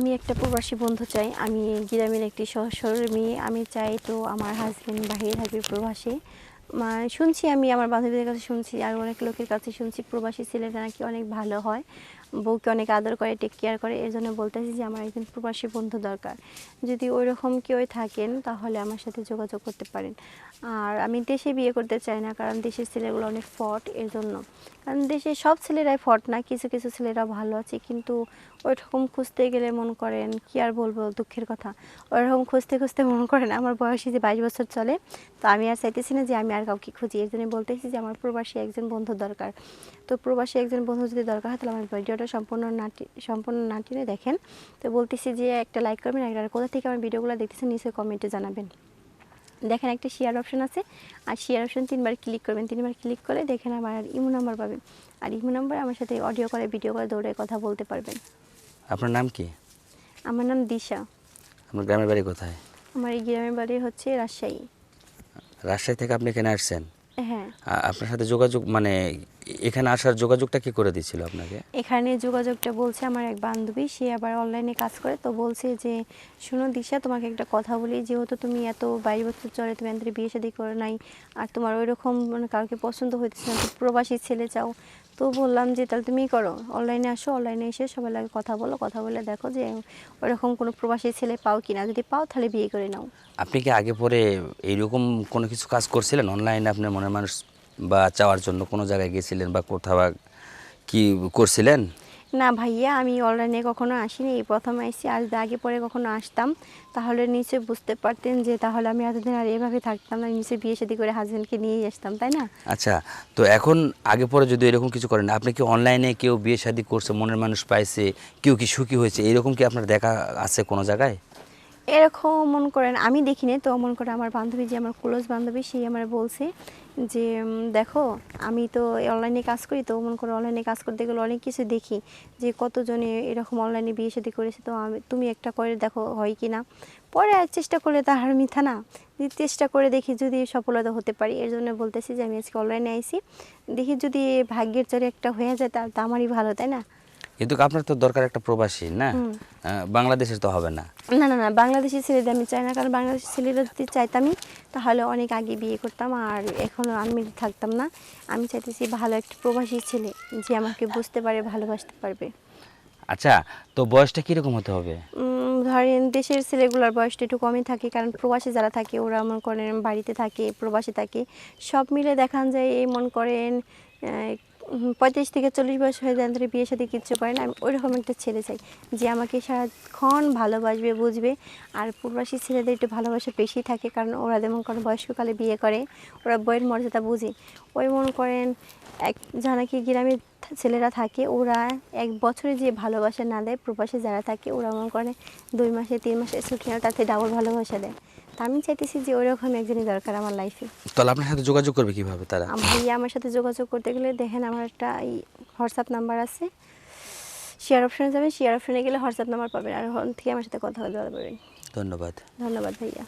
আমি একটা প্রবাসী বন্ধু চাই। আমি গ্রামের একটি সহজ মেয়ে। আমি চাই তো আমার হাজব্যান্ড বাহিরে থাকবে প্রবাসী। শুনছি আমি আমার বান্ধবীদের কাছে শুনছি, আর অনেক লোকের কাছে শুনছি প্রবাসী ছেলেরা নাকি অনেক ভালো হয়। বউকে অনেক আদর করে টেক কেয়ার করে, এর জন্য বলতেছি যে আমার একজন প্রবাসী বন্ধু দরকার। যদি ওই রকম কেউ থাকেন, তাহলে আমার সাথে যোগাযোগ করতে পারেন। আর আমি দেশে বিয়ে করতে চাই না, কারণ দেশের ছেলেগুলো অনেক ফট এর জন্য। কারণ দেশে সব ছেলেরাই ফট না, কিছু কিছু ছেলেরা ভালো আছে, কিন্তু ওই রকম খুঁজতে গেলে মনে করেন, কি আর বলব দুঃখের কথা। ওই রকম খুঁজতে খুঁজতে মনে করেন আমার বয়সে যে বাইশ বছর চলে, তো আমি আর চাইতেছি না যে আমি আর কাউকে খুঁজি। এর জন্য বলতেছি যে আমার প্রবাসী একজন বন্ধু দরকার। তো প্রবাসী একজন বন্ধু যদি দরকার হয়, তাহলে আমার ভিডিওটা সম্পূর্ণ নাটি সম্পূর্ণ নাটিনে দেখেন। তো বলতেছি যে একটা লাইক করবেন আর কোথা থেকে আমার ভিডিওগুলো দেখতেছেন নিশ্চয়ই কমেন্টে জানাবেন। দেখেন একটা শেয়ার অপশন আছে আর শেয়ার অপশন তিনবার ক্লিক করবেন। তিনবার ক্লিক করে দেখেন আমার ইমো নাম্বার পাবেন। আর ইমো নাম্বার আমার সাথে অডিও করে ভিডিও করে দৌড়ে কথা বলতে পারবেন। আপনার নাম কি? আমার নাম দিশা। আমার গ্রামের বাড়ি কোথায়? আমার এই গ্রামের বাড়ি হচ্ছে রাজশাহী। রাজশাহী থেকে আপনি এখানে আসছেন? হ্যাঁ। আপনার সাথে যোগাযোগ মানে এখানে আসার যোগাযোগটা কি করে দিয়েছিল আপনাকে? এখানে যোগাযোগটা বলছে আমার এক বান্ধবী সে আবার অনলাইনে কাজ করে। তো বলছে যে শোনো দিশা তোমাকে একটা কথা বলি। যেহেতু তুমি এত বাইশ বছর চলে তুমি এদের বিয়ে শাদী করে নাই আর তোমার ওই রকম মানে কাউকে পছন্দ হইতেছে না তুমি প্রবাসী ছেলে চাও তো বললাম যে তাহলে তুমিই করো। অনলাইনে আসো অনলাইনে এসে সবাই লাগে কথা বলো। কথা বলে দেখো যে ওইরকম কোনো প্রবাসী ছেলে পাও কি না। যদি পাও তাহলে বিয়ে করে নাও। আপনি কি আগে পরে এইরকম কোনো কিছু কাজ করছিলেন? অনলাইনে আপনার মনের মানুষ বা চাওয়ার জন্য কোনো জায়গায় গেছিলেন বা কোথাও কি করছিলেন? না ভাইয়া আমি অনলাইনে কখনো আসিনি। এই প্রথম আসছি আর আগে পরে কখনো আসতাম তাহলে নিশ্চয়ই বুঝতে পারতেন যে তাহলে আমি এতদিন আর এভাবে থাকতাম না। নিশ্চয়ই বিয়ে শাদী করে হাজবেন্ডকে নিয়েই আসতাম তাই না? আচ্ছা তো এখন আগে পরে যদি এরকম কিছু করেন আপনি কি অনলাইনে কেউ বিয়ে শাদী করছে মনের মানুষ পাইছে কেউ কি সুখী হয়েছে এরকম কি আপনার দেখা আছে কোনো জায়গায়? এরকম মন করেন, আমি দেখিনি, তো মন করে আমার বান্ধবী যে আমার ক্লোজ বান্ধবী, সেই আমার বলছে যে দেখো, আমি তো অনলাইনে কাজ করি, তো মন করে অনলাইনে কাজ করতে গেলে অনেক কিছু দেখি, যে কতজনে এরকম অনলাইনে বিয়ে শাদী করেছে, তো আমি, তুমি একটা করে দেখো হয় কি না পরে চেষ্টা করলে তার হার মিথ্যা না চেষ্টা করে দেখি যদি সফলতা হতে পারি। এর জন্য বলতেছি যে, আমি আজকে অনলাইনে আইছি, দেখি যদি ভাগ্যের চরে একটা হয়ে যায়, তাহলে তো আমারই ভালো, তাই না? কিন্তু আপনার তো দরকার একটা প্রবাসী না? বাংলাদেশের তো হবে না। না না না বাংলাদেশি ছেলেদের আমি চাই না কারণ বাংলাদেশি ছেলেরা যদি চাইতামই তাহলে অনেক আগে বিয়ে করতাম আর এখনও আমি থাকতাম না। আমি চাইতেছি ভালো একটা প্রবাসী ছেলে যে আমাকে বুঝতে পারে ভালোবাসতে পারবে। আচ্ছা তো বয়সটা কীরকম হতে হবে? ধরেন দেশের ছেলেগুলোর বয়সটা একটু কমই থাকে কারণ প্রবাসী যারা থাকে ওরা মনে করেন বাড়িতে থাকে প্রবাসী থাকে সব মিলে দেখান যায় এই মন করেন পঁয়ত্রিশ থেকে চল্লিশ বয়স হয়ে যায় ধরে বিয়ের সাথে কিচ্ছু করে না। আমি ওইরকম একটা ছেলে চাই যে আমাকে সারাক্ষণ ভালোবাসবে, বুঝবে। আর প্রবাসী ছেলেদের একটু ভালোবাসা বেশি থাকে কারণ ওরা যেমন কোনো বয়স্ককালে বিয়ে করে, ওরা বইয়ের মর্যাদা বুঝে। ওই মনে করেন এক যা নাকি গ্রামের ছেলেরা থাকে, ওরা এক বছরে যে ভালোবাসা না দেয় প্রবাসে যারা থাকে, ওরা মনে করে দুই মাসে, তিন মাসে ছুটি তাতে ডাবল ভালোবাসা দেয়। তা আমি চাইতেছি যে ওইরকম একজনই দরকার আমার লাইফে তাহলে আপনার সাথে যোগাযোগ করবে কীভাবে তারা? ভাইয়া আমার সাথে যোগাযোগ করতে গেলে দেখেন আমার একটা এই হোয়াটসঅ্যাপ নাম্বার আছে। শেয়ার অপশনে যাবেন শেয়ার অপশনে গেলে হোয়াটসঅ্যাপ নাম্বার পাবেন। আর ওখান থেকে আমার সাথে কথা বলতে পারবেন। ধন্যবাদ। ধন্যবাদ ভাইয়া।